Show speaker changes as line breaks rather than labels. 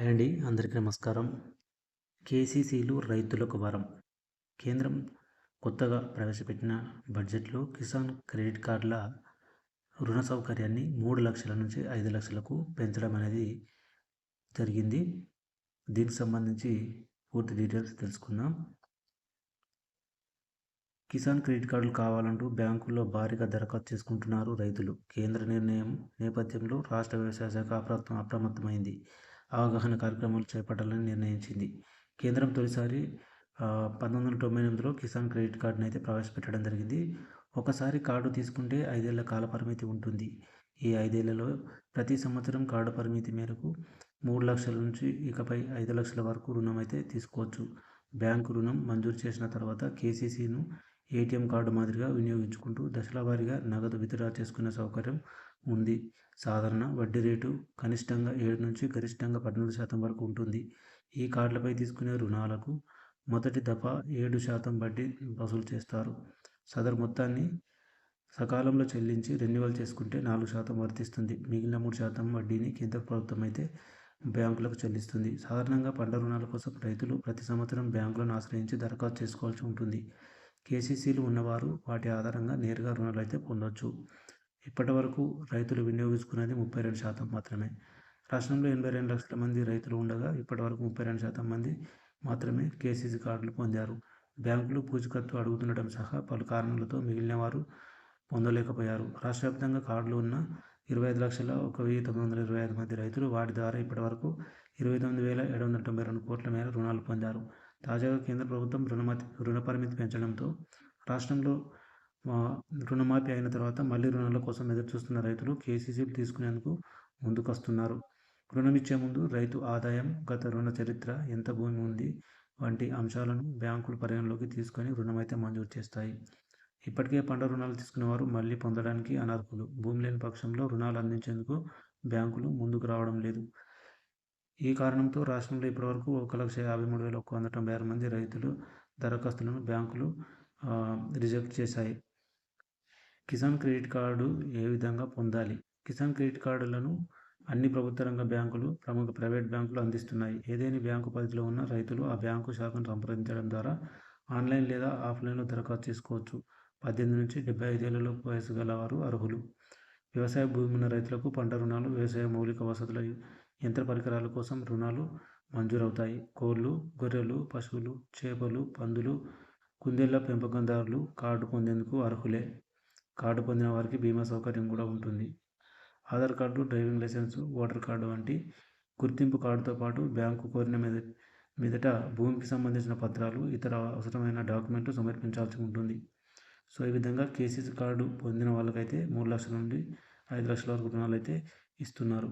Hi అండి. అందరికీ నమస్కారం. కేసీసీలు రైతులకు వరం. కేంద్రం కొత్తగా ప్రవేశపెట్టిన బడ్జెట్లో కిసాన్ క్రెడిట్ కార్డుల రుణ సౌకర్యాన్ని మూడు లక్షల నుంచి ఐదు లక్షలకు పెంచడం అనేది జరిగింది. దీనికి సంబంధించి పూర్తి డీటెయిల్స్ తెలుసుకుందాం. కిసాన్ క్రెడిట్ కార్డులు కావాలంటూ బ్యాంకుల్లో భారీగా దరఖాస్తు చేసుకుంటున్నారు రైతులు. కేంద్ర నిర్ణయం నేపథ్యంలో రాష్ట్ర వ్యవసాయ శాఖ అప్రమత్తం అప్రమత్తమైంది. అవగాహన కార్యక్రమాలు చేపట్టాలని నిర్ణయించింది. కేంద్రం తొలిసారి పంతొమ్మిది వందల తొంభై ఎనిమిదిలో కిసాన్ క్రెడిట్ కార్డును అయితే ప్రవేశపెట్టడం జరిగింది. ఒకసారి కార్డు తీసుకుంటే ఐదేళ్ళ కాల పరిమితి ఉంటుంది. ఈ ఐదేళ్ళలో ప్రతి సంవత్సరం కార్డు పరిమితి మేరకు మూడు లక్షల నుంచి ఇకపై ఐదు లక్షల వరకు రుణం అయితే తీసుకోవచ్చు. బ్యాంకు రుణం మంజూరు చేసిన తర్వాత కేసీసీను ఏటీఎం కార్డు మాదిరిగా వినియోగించుకుంటూ దశల వారీగా నగదు విత్డ్రా చేసుకునే సౌకర్యం ఉంది. సాధారణ వడ్డీ రేటు కనిష్టంగా ఏడు నుంచి గరిష్టంగా పద్నాలుగు శాతం వరకు ఉంటుంది. ఈ కార్డులపై తీసుకునే రుణాలకు మొదటి దఫా ఏడు శాతం వడ్డీ వసూలు చేస్తారు. సదరు మొత్తాన్ని సకాలంలో చెల్లించి రెన్యువల్ చేసుకుంటే నాలుగు శాతం వర్తిస్తుంది. మిగిలిన మూడు శాతం వడ్డీని కేంద్ర ప్రభుత్వం అయితే బ్యాంకులకు చెల్లిస్తుంది. సాధారణంగా పంట రుణాల కోసం రైతులు ప్రతి సంవత్సరం బ్యాంకులను ఆశ్రయించి దరఖాస్తు చేసుకోవాల్సి ఉంటుంది. కేసీసీలు ఉన్నవారు వాటి ఆధారంగా నేరుగా రుణాలు అయితే పొందవచ్చు ఇప్పటి వరకు రైతులు వినియోగించుకున్నది ముప్పై రెండు శాతం మాత్రమే. రాష్ట్రంలో ఎనభై రెండు లక్షల మంది రైతులు ఉండగా ఇప్పటి వరకు ముప్పై రెండు శాతం మంది మాత్రమే కేసీసీ కార్డులు పొందారు. బ్యాంకులు పూచికత్తు అడుగుతుండటం సహా పలు కారణాలతో మిగిలిన వారు పొందలేకపోయారు. రాష్ట్ర వ్యాప్తంగా కార్డులు ఉన్న ఇరవై ఐదు లక్షల ఒక వెయ్యి తొమ్మిది వందల ఇరవై ఐదు మంది రైతులు వాటి ద్వారా ఇప్పటి వరకు ఇరవై తొమ్మిది వేల ఏడు వందల తొంభై రెండు కోట్ల మేర రుణాలు పొందారు. తాజాగా కేంద్ర ప్రభుత్వం రుణమతి రుణ పరిమితి పెంచడంతో రాష్ట్రంలో రుణమాఫీ అయిన తర్వాత మళ్ళీ రుణాల కోసం ఎదురుచూస్తున్న రైతులు కేసీసీలు తీసుకునేందుకు ముందుకొస్తున్నారు. రుణం ఇచ్చే ముందు రైతు ఆదాయం గత రుణ చరిత్ర ఎంత భూమి ఉంది వంటి అంశాలను బ్యాంకులు పరిగణలోకి తీసుకొని రుణం అయితే మంజూరు చేస్తాయి. ఇప్పటికే పంట రుణాలు తీసుకునేవారు మళ్ళీ పొందడానికి అనర్హులు. భూమి లేని పక్షంలో రుణాలు అందించేందుకు బ్యాంకులు ముందుకు రావడం లేదు. ఈ కారణంతో రాష్ట్రంలో ఇప్పటివరకు ఒక లక్ష యాభై మూడు వేల ఒక వంద తొంభై ఆరు మంది రైతులు దరఖాస్తులను బ్యాంకులు రిజెక్ట్ చేశాయి. కిసాన్ క్రెడిట్ కార్డు ఏ విధంగా పొందాలి? కిసాన్ క్రెడిట్ కార్డులను అన్ని ప్రభుత్వ రంగ బ్యాంకులు ప్రముఖ ప్రైవేట్ బ్యాంకులు అందిస్తున్నాయి. ఏదైనా బ్యాంకు పరిధిలో ఉన్న రైతులు ఆ బ్యాంకు శాఖను సంప్రదించడం ద్వారా ఆన్లైన్ లేదా ఆఫ్లైన్లో దరఖాస్తు చేసుకోవచ్చు. పద్దెనిమిది నుంచి డెబ్బై ఐదేళ్ళలో వయసు గల వారు అర్హులు. వ్యవసాయ భూమి ఉన్న రైతులకు పంట రుణాలు వ్యవసాయ మౌలిక వసతుల యంత్ర పరికరాల కోసం రుణాలు మంజూరవుతాయి. కోళ్ళు గొర్రెలు పశువులు చేపలు పందులు కుందేళ్ళ పెంపకందారులు కార్డు పొందేందుకు అర్హులే. కార్డు పొందిన వారికి బీమా సౌకర్యం కూడా ఉంటుంది. Aadhaar card driving licence voter card వంటి గుర్తింపు కార్డుతో పాటు బ్యాంకు కోరిన మీద మీదట భూమికి సంబంధించిన పత్రాలు ఇతర అవసరమైన డాక్యుమెంట్లు సమర్పించాల్సి ఉంటుంది. సో ఈ విధంగా కేసీసీ కార్డు పొందిన వాళ్ళకైతే మూడు లక్షల నుండి ఐదు లక్షల వరకు రుణాలు అయితే ఇస్తున్నారు.